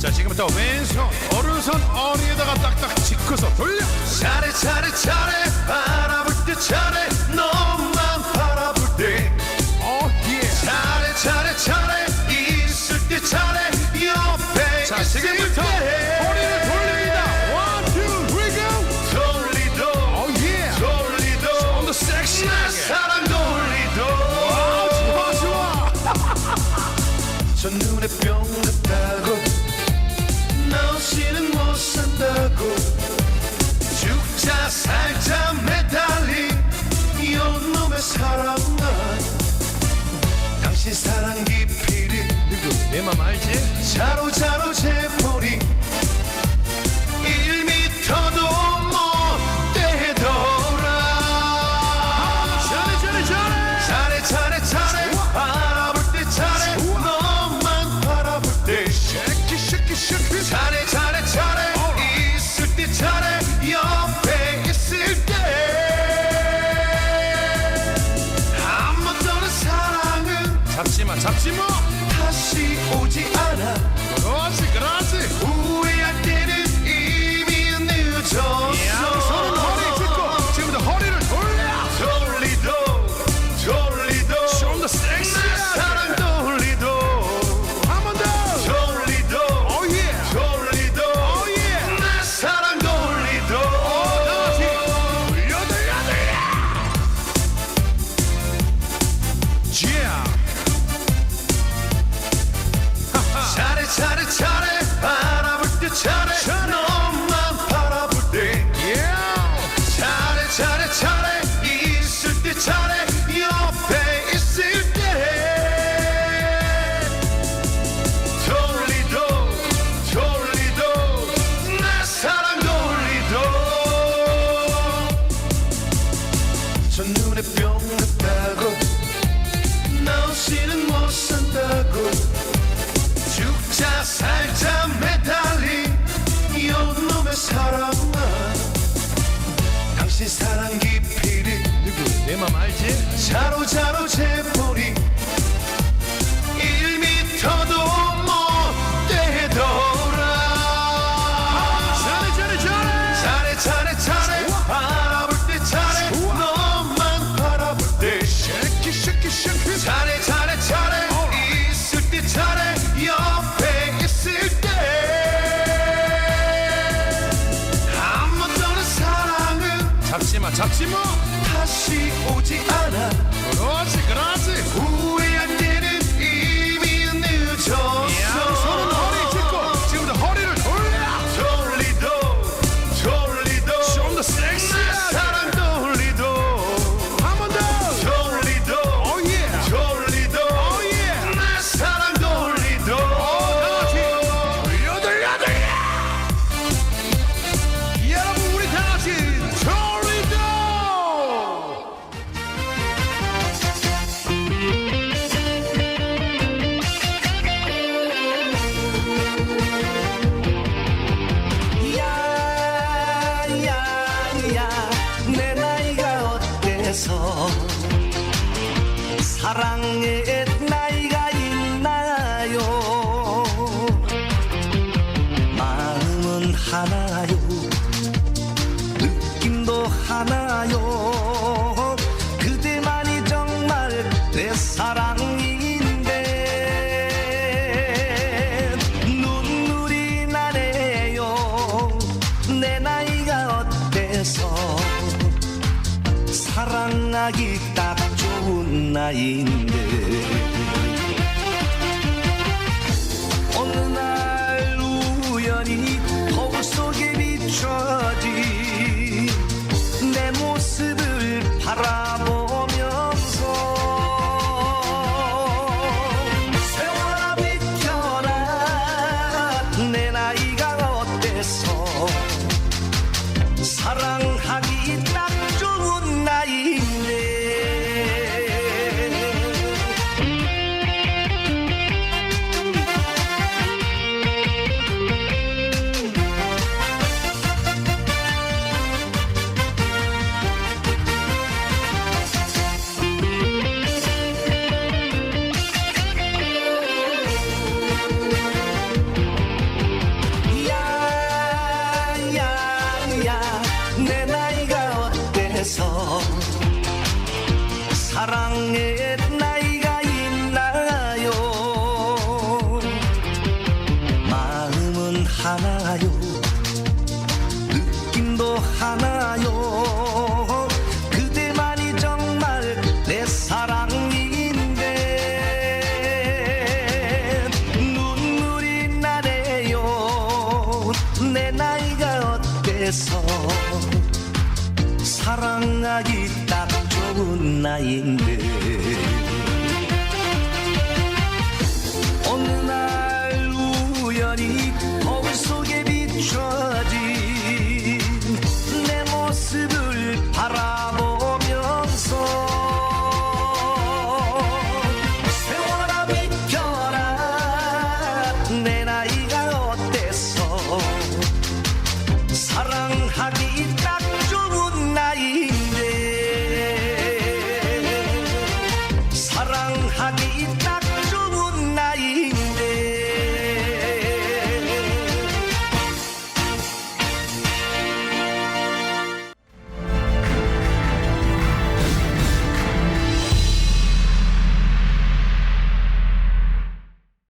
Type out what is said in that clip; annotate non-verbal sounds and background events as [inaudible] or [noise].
자 지금부터 왼손 오른손 어디에다가 딱딱 짚고서 돌려. 차례 차례 차례 바라볼 때 차례 너만 바라볼 때. 어예. 차례 차례 차례 있을 때 차례 옆에 자 지금부터 허리를 돌립니다. One two three go. 돌리도 어예. 돌리도. 좀더 섹시하게. 사랑 돌리도. 와 좋아 좋아. [laughs] 저 눈에 뼈 내 맘 알지? 자로자로 제풀이 1미터도 못 되더라. 잘해 잘해 잘해. 잘해 잘해 잘해. 바라볼 때 잘해. 너만 바라볼 때. 쉐키 쉐키 쉐키 잘해 잘해 잘해. 있을 때 잘해. 옆에 있을 때. 잡지마 잡지마. 산다고. 나 없이는 못 산다고. 죽자 살자 매달린 여운 놈의 사랑아. 당신 사랑 깊이를. 누구? 내 맘 알지? 자로 자로 제발 찾지 뭐 다시 오지 않아. 그렇지 그렇지. 후회할 때는 이미 늦어. 내 나이가 어때서? 사랑에 만나기 딱 좋은 나이인데. harangnya 젊은 나인데.